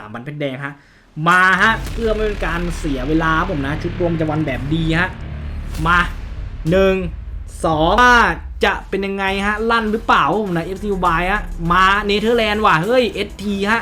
สามวันเพชรแดงฮะมาฮะเพื่อไม่เป็นการเสียเวลาผมนะ ชุดรวมจะวันแบบดีฮะมาหนึ่งสองว่าจะเป็นยังไงฮะ ลั่นหรือเปล่าผมนะ FC บายฮะมาเนเธอร์แลนด์ว่ะเฮ้ย ST ฮะ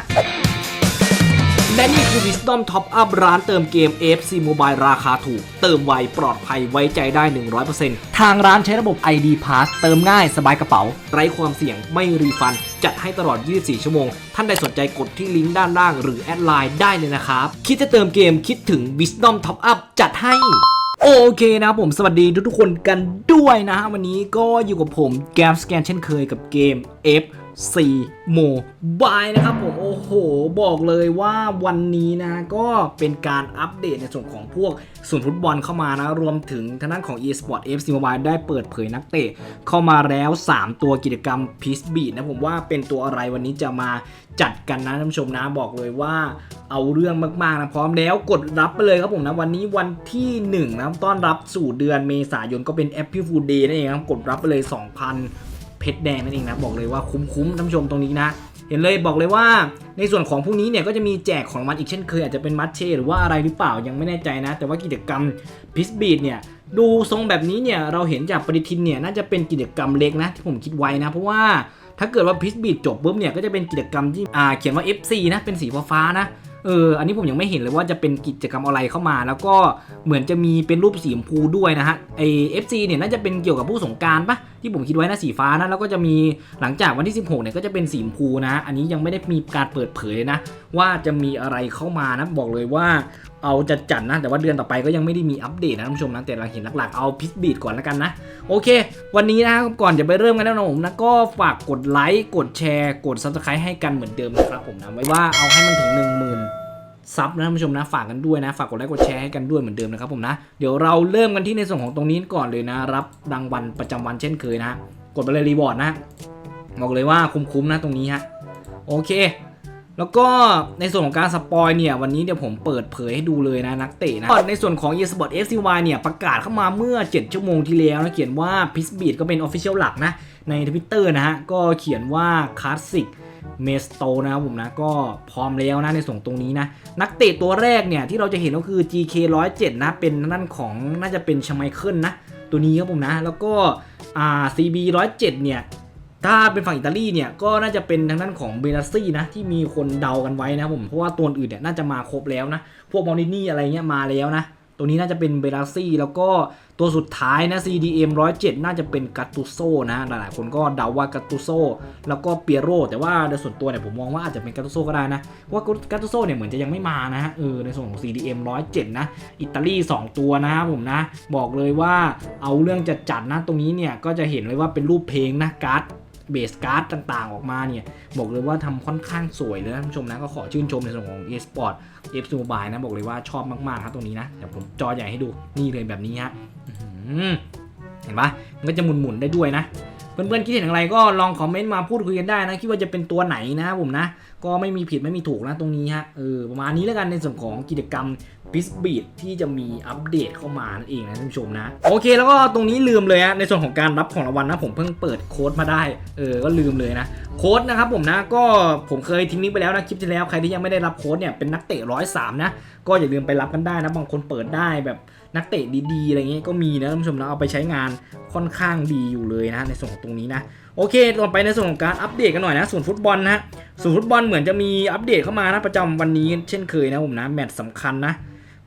และนี่คือ Wisdom Top Up ร้านเติมเกม FC Mobile ราคาถูก เติมไว ปลอดภัยไว้ใจได้ 100%ทางร้านใช้ระบบ ID Pass เติมง่ายสบายกระเป๋า ไร้ความเสี่ยงไม่รีฟัน จัดให้ตลอด 24 ชั่วโมง ท่านใดสนใจกดที่ลิงก์ด้านล่าง หรือแอดไลน์ได้เลยนะครับ คิดจะเติมเกมคิดถึง Wisdom Top Up จัดให้โอเคนะครับผมสวัสดีทุกๆคนกันด้วยนะฮะวันนี้ก็อยู่กับผมแกมสแกนเช่นเคยกับเกม F C Mobile นะครับผมโอ้โห บอกเลยว่าวันนี้นะก็เป็นการอัปเดตในส่วนของพวกส่วนฟุตบอลเข้ามานะ รวมถึงทางด้านของ eSport FC Mobile ได้เปิดเผยนักเตะเข้ามาแล้ว 3 ตัวกิจกรรม Peace Beat นะผมว่าเป็นตัวอะไรวันนี้จะมาจัดกันนะท่านผู้ชมนะบอกเลยว่าเอาเรื่องมากๆนะพร้อมแล้วกดรับไปเลยครับผมนะวันนี้วันที่ 1 นะต้อนรับสู่เดือนเมษายนก็เป็น April Fool Day นั่นเองครับกดรับไปเลย 2,000 เพชรแดงนั่นเองนะบอกเลยว่าคุ้มๆท่านผู้ชมตรงนี้นะ เห็นเลยบอกเลยว่าในส่วนของพวกนี้เนี่ยก็จะมีแจกของรางวัลอีกเช่นเคยอาจจะเป็นมัดเชหรือว่าอะไรหรือเปล่ายังไม่แน่ใจนะ แต่ว่ากิจกรรมพิสบีดเนี่ยดูทรงแบบนี้เนี่ยเราเห็นจากปฏิทินเนี่ยน่าจะเป็นกิจกรรมเล็กนะที่ผมคิดไว้นะ เพราะว่าถ้าเกิดว่าพิสบีดจบปุ๊บเนี่ยก็จะเป็นกิจกรรมที่อ่าเขียนว่า FC นะเป็นสีฟ้าๆนะ เออ อันนี้ผมยังไม่เห็นเลยว่าจะเป็นกิจกรรมอะไรเข้ามา แล้วก็เหมือนจะมีเป็นรูปสีชมพูด้วยนะฮะ ไอเอฟซีเนี่ยน่าจะเป็นเกี่ยวกับผู้สงการปะที่ผมคิดไว้นะสีฟ้านะ แล้วก็จะมีหลังจากวันที่ 16เนี่ยก็จะเป็นสีชมพูนะ อันนี้ยังไม่ได้มีการเปิดเผยเลยนะ ว่าจะมีอะไรเข้ามานะ บอกเลยว่า เอาจะจัดนะ แต่ว่าเดือนต่อไปก็ยังไม่ได้มีอัปเดตนะท่านผู้ชมนะแต่เราเห็นหลักๆ เอาพิสบีดก่อนแล้วกันนะ โอเค วันนี้นะครับก่อนจะไปเริ่มกันแล้วนะผมนะก็ฝากกดไลค์กดแชร์กด subscribe ให้กันเหมือนเดิมนะครับผมนะไว้ว่าเอาให้มันถึง 1 0,000ซับนะท่านผู้ชมนะฝากกันด้วยนะ ฝากกดไลค์กดแชร์ให้กันด้วยเหมือนเดิมนะครับผมนะ เดี๋ยวเราเริ่มกันที่ในส่วนของตรงนี้ก่อนเลยนะ รับรางวัลประจำวันเช่นเคยนะกดไปเลยรีวอร์ดนะบอกเลยว่าคุ้มๆนะตรงนี้ฮะโอเค แล้วก็ในส่วนของการสปอยเนี่ยวันนี้เดี๋ยวผมเปิดเผยให้ดูเลยนะนักเตะนะในส่วนของ eSport FCY เนี่ยประกาศเข้ามาเมื่อ 7 ชั่วโมงที่แล้วนะเขียนว่า p i s b e a t ก็เป็น Official หลักนะใน Twitter นะฮะก็เขียนว่า Classic เมสโตนะครับผมนะก็พร้อมแล้วนะในส่วนตรงนี้นะ นักเตะตัวแรกเนี่ยที่เราจะเห็นก็คือ GK 107นะเป็นนั่นของน่าจะเป็นชไมเคิลนะตัวนี้ครับผมนะ แล้วก็อ่า CB 107เนี่ย ถ้าเป็นฝั่งอิตาลีเนี่ยก็น่าจะเป็นทางด้านของเบนัสซี่นะที่มีคนเดากันไว้นะผมเพราะว่าตัวอื่นเนี่ยน่าจะมาครบแล้วนะพวกมอนินี่อะไรเงี้ยมาแล้วนะตัวนี้น่าจะเป็นเบลัสซี่แล้วก็ตัวสุดท้ายนะ CDM 107 น่าจะเป็นกัตตุโซนะหลายๆคนก็เดาว่ากัตตุโซแล้วก็เปียโรแต่ว่าโดยส่วนตัวเนี่ยผมมองว่าอาจจะเป็นกัตตุโซก็ได้นะเพราะว่ากัตตุโซเนี่ยเหมือนจะยังไม่มานะฮะเออในส่วนของ CDM 107 นะอิตาลี 2 ตัวนะครับผมนะ บอกเลยว่าเอาเรื่องจัดจัดนะตรงนี้เนี่ยก็จะเห็นเลยว่าเป็นรูปเพลงนะการ์ด เบสการ์ดต่างๆ ออกมาเนี่ย บอกเลยว่าทำค่อนข้างสวยเลยนะท่านผู้ชมนะ ก็ขอชื่นชมในส่วนของ eSport F s m o b i l e นะ บอกเลยว่าชอบมากๆครับตรงนี้นะ เดี๋ยวผมจอใหญ่ให้ดูนี่เลยแบบนี้ฮะเห็นปะมันก็จะหมุนๆได้ด้วยนะ เพื่อนๆคิดเห็นอะไรก็ลองคอมเมนต์มาพูดคุยกันได้นะ คิดว่าจะเป็นตัวไหนนะครับผมนะ ก็ไม่มีผิดไม่มีถูกนะตรงนี้ฮะเออประมาณนี้แล้วกันในส่วนของกิจกรรมพิสบีดที่จะมีอัปเดตเข้ามานั่นเองนะท่านผู้ชมนะ โอเคแล้วก็ตรงนี้ลืมเลยฮะในส่วนของการรับของรางวัลนะผมเพิ่งเปิดโค้ดมาได้เออก็ลืมเลยนะโค้ดนะครับผมนะก็ผมเคยทิ้งลิงก์ไปแล้วนะคลิปที่แล้วใครที่ยังไม่ได้รับโค้ดเนี่ยเป็นนักเตะร้อยสามนะก็อย่าลืมไปรับกันได้นะบางคนเปิดได้แบบนักเตะดีๆอะไรเงี้ยก็มีนะท่านผู้ชมนะเอาไปใช้งานค่อนข้างดีอยู่เลยนะในส่วนของตรงนี้นะโอเคต่อไปในส่วนของการอัปเดตกันหน่อยนะส่วนฟุตบอลนะฮะส่วนฟุตบอลเหมือนจะมีอัปเดตเข้ามานะประจำวันนี้เช่นเคยนะผมนะแมตช์สำคัญนะ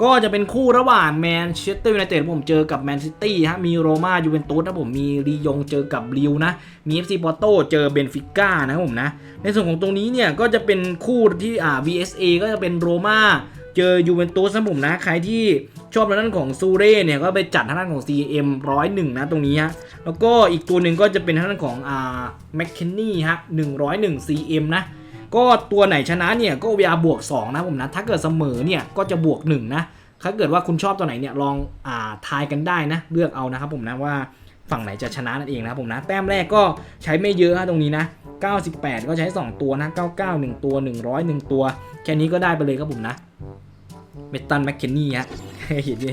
ก็จะเป็นคู่ระหว่างแมนเชสเตอร์ยูไนเต็ดผมเจอกับแมนซิตี้ฮะมีโรม่ายูเวนตุสนะผมมีรียงเจอกับริวนะ มี FC ปอร์โตเจอเบนฟิก้านะผมนะ ในส่วนของตรงนี้เนี่ยก็จะเป็นคู่ที่อ่า VSA ก็จะเป็นโรม่าเจอยูเวนตุสนะผมนะ ใครที่ชอบทางด้านของซูเร่เนี่ยก็ไปจัดทางด้านของ CM 101 นะตรงนี้ฮะแล้วก็อีกตัวหนึ่งก็จะเป็นทางด้านของอ่าแมคเคนนี่ฮะ101 CM นะ ก็ตัวไหนชนะเนี่ยก็ VR บวก2นะผมนะ ถ้าเกิดเสมอเนี่ยก็จะบวก1นะ ถ้าเกิดว่าคุณชอบตัวไหนเนี่ยลองอ่าทายกันได้นะ เลือกเอานะครับผมนะว่าฝั่งไหนจะชนะนั่นเองนะครับผมนะ แต้มแรกก็ใช้ไม่เยอะฮะตรงนี้นะ 98 ก็ใช้ 2 ตัวนะ 99 1 ตัว 100 1 ตัว แค่นี้ก็ได้ไปเลยครับผมนะเมตันแมคเคนนี่ฮะเห็นไหม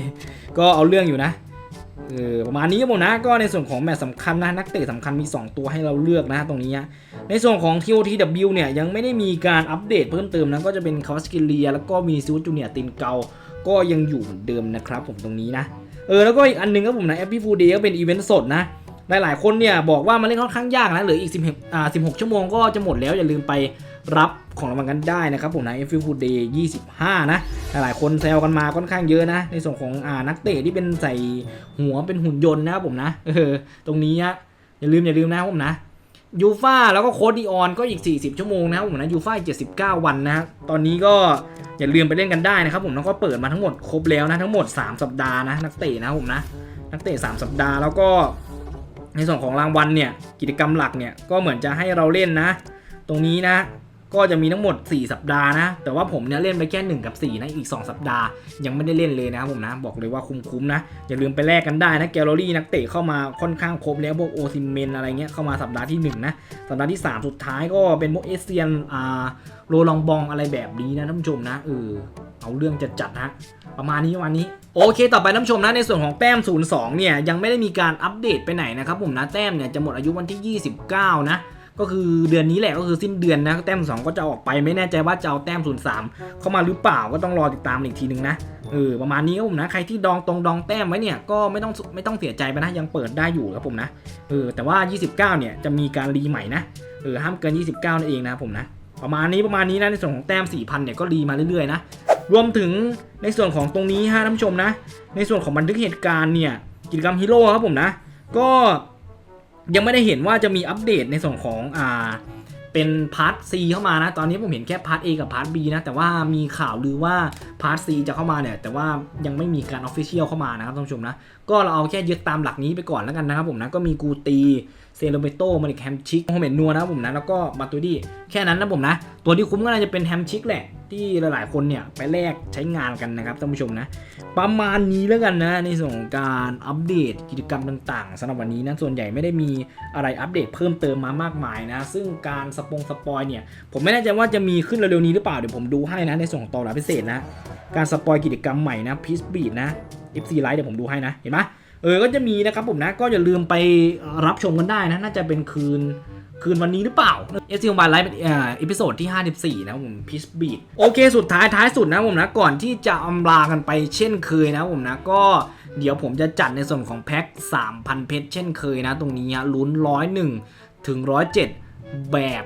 ก็เอาเรื่องอยู่นะ เออประมาณนี้ครับผมนะก็ในส่วนของแมตช์สำคัญนะนักเตะสำคัญมี 2 ตัวให้เราเลือกนะตรงนี้นะในส่วนของ TOTW เนี่ยยังไม่ได้มีการอัปเดตเพิ่มเติมนะก็จะเป็นคาวาสกิเลีย แล้วก็มีซิวจูเนียตินเกา ก็ยังอยู่เหมือนเดิมนะครับผมตรงนี้นะเออแล้วก็อีกอันหนึงครับผมนะแอปปี้ฟูเดย์ก็เป็นอีเวนต์สดนะหลายๆคนเนี่ยบอกว่ามันเล่นค่อนข้างยากนะเหลืออีก10อ่า16 ชั่วโมงก็จะหมดแล้วอย่าลืมไป รับของรางวัลกันได้นะครับผมนะ f อ Food Day 25นะ หลายๆคนแซวกันมาค่อนข้างเยอะนะ ในส่วนของอ่านักเตะที่เป็นใส่หัวเป็นหุ่นยนต์นะครับผมนะเออตรงนี้อะอย่าลืมอย่าลืมนะครับผมนะยูฟาแล้วก็โค้ดดีออนก็อีก 40 ชั่วโมงนะครับผมนะยูฟาอีก79 วันนะตอนนี้ก็อย่าลืมไปเล่นกันได้นะครับผมแล้วก็เปิดมาทั้งหมดครบแล้วนะทั้งหมด 3 สัปดาห์นะนักเตะนะผมนะนักเตะ3สัปดาห์แล้วก็ในส่วนของรางวัลเนี่ยกิจกรรมหลักเนี่ยก็เหมือนจะให้เราเล่นนะ ตรงนี้นะ ก็จะมีทั้งหมด 4 สัปดาห์นะ แต่ว่าผมเนี่ยเล่นไปแค่ 1 กับ 4 นะ อีก 2 สัปดาห์ ยังไม่ได้เล่นเลยนะครับผมนะ บอกเลยว่าคุ้มๆนะ อย่าลืมไปแลกกันได้นะ แกลเลอรี่นักเตะเข้ามาค่อนข้างครบแล้วพวกโอซิเมนอะไรเงี้ยเข้ามาสัปดาห์ที่ 1 นะ สัปดาห์ที่ 3 สุดท้ายก็เป็นพวกเอเซียนอ่าโรลองบองอะไรแบบนี้นะท่านผู้ชมนะเออเอาเรื่องจะจัดๆนะประมาณนี้วันนี้โอเค ต่อไปท่านผู้ชมนะ ในส่วนของแต้ม 02 เนี่ย ยังไม่ได้มีการอัปเดตไปไหนนะครับผมนะ แต้มเนี่ยจะหมดอายุวันที่ 29 นะ ก็คือเดือนนี้แหละก็คือสิ้นเดือนนะแต้ม2ก็จะออกไปไม่แน่ใจว่าจะเอาแต้ม03เข้ามาหรือเปล่าก็ต้องรอติดตามอีกทีนึงนะเออประมาณนี้ครับผมนะใครที่ดองตรงดองแต้มไว้เนี่ยก็ไม่ต้องไม่ต้องเสียใจไปนะยังเปิดได้อยู่ครับผมนะเออแต่ว่า 29 เนี่ยจะมีการรีใหม่นะเออห้ามเกิน 29นั่นเองนะผมนะประมาณนี้ประมาณนี้นะในส่วนของแต้ม 4,000เนี่ยก็รีมาเรื่อยๆนะรวมถึงในส่วนของตรงนี้ฮะท่านผู้ชมนะ ในส่วนของบันทึกเหตุการณ์เนี่ยกิจกรรมฮีโร่ครับผมนะ ก็ ยังไม่ได้เห็นว่าจะมีอัปเดตในส่วนของอ่าเป็นพาร์ท C เข้ามานะ ตอนนี้ผมเห็นแค่พาร์ท A กับพาร์ท B นะ แต่ว่ามีข่าวลือว่าพาร์ท C จะเข้ามาเนี่ย แต่ว่ายังไม่มีการออฟฟิเชียลเข้ามานะครับท่านผู้ชมนะ ก็เราเอาแค่ยึดตามหลักนี้ไปก่อนแล้วกันนะครับผมนะ ก็มีกูตี เซโลเบโตมาริกแฮมชิกโฮเมนนัวนะผมนะ แล้วก็มาตูดี้แค่นั้นนะผมนะ ตัวที่คุ้มก็น่าจะเป็นแฮมชิกแหละ ที่หลายๆคนเนี่ยไปแลกใช้งานกันนะครับท่านผู้ชมนะ ประมาณนี้แล้วกันนะ ในส่วนของการอัปเดตกิจกรรมต่างๆสำหรับวันนี้นะส่วนใหญ่ไม่ได้มีอะไรอัปเดตเพิ่มเติมมามากมายนะ ซึ่งการสปงสปอยเนี่ยผมไม่แน่ใจว่าจะมีขึ้นเร็วๆนี้หรือเปล่าเดี๋ยวผมดูให้นะในส่วนของตอนรับพิเศษนะการสปอยกิจกรรมใหม่นะพีซบีดนะ FC Live เดี๋ยวผมดูให้นะ เห็นไหม เออก็จะมีนะครับผมนะก็อย่าลืมไปรับชมกันได้นะน่าจะเป็นคืนคืนวันนี้หรือเปล่า s อ Mobile Live เป็นเอ่ออีพิโซดที่ 54 นะผมพิชบีดโอเคสุดท้ายท้ายสุดนะผมนะ ก่อนที่จะอำลากันไปเช่นเคยนะผมนะ ก็เดี๋ยวผมจะจัดในส่วนของแพ็ค 3,000 เพชรเช่นเคยนะ ตรงนี้ฮะลุ้น 101 ถึง 107 แบบ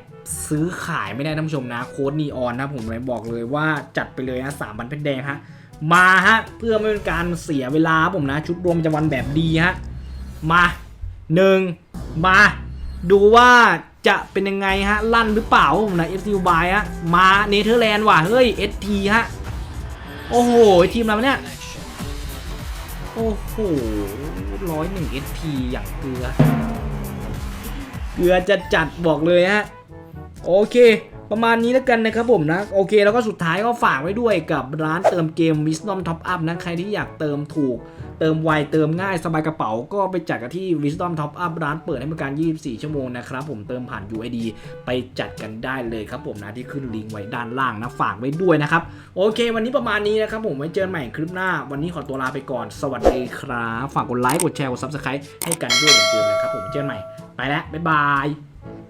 ซื้อขายไม่ได้ท่านผู้ชมนะ โค้ดนีออนนะผมเลยบอกเลยว่าจัดไปเลยนะ 3,000 เพชรแดงฮะ มาฮะ เพื่อไม่เป็นการเสียเวลาผมนะ ชุดรวมประวันแบบดีฮะ มาหนึ่งมา ดูว่าจะเป็นยังไงฮะ ลั่นหรือเปล่าผมนะ FC บายฮะ มาเนเธอร์แลนด์ว่ะ เฮ้ย ST ฮะ โอ้โห ทีมเราเนี่ย โอ้โหร้อยหนึ่ง SP อย่างเกลือ เกลือจะจัดบอกเลยฮะ โอเค ประมาณนี้แล้วกันนะครับผมนะ โอเค แล้วก็สุดท้ายก็ฝากไว้ด้วยกับร้านเติมเกม Wisdom Top Up นะ ใครที่อยากเติมถูก เติมไว เติมง่าย สบายกระเป๋า ก็ไปจัดกันที่ Wisdom Top Up ร้านเปิดให้บริการ 24 ชั่วโมงนะครับผมเติมผ่าน UID ไปจัดกันได้เลยครับผมนะที่ขึ้นลิงก์ไว้ด้านล่างนะฝากไว้ด้วยนะครับโอเค วันนี้ประมาณนี้นะครับผมไว้เจอกันใหม่คลิปหน้า วันนี้ขอตัวลาไปก่อนสวัสดีครับฝากกดไลค์กดแชร์กด Subscribe ให้กันด้วยเหมือนเดิมเลยครับผมเจอกันใหม่ไปแล้วบ๊ายบาย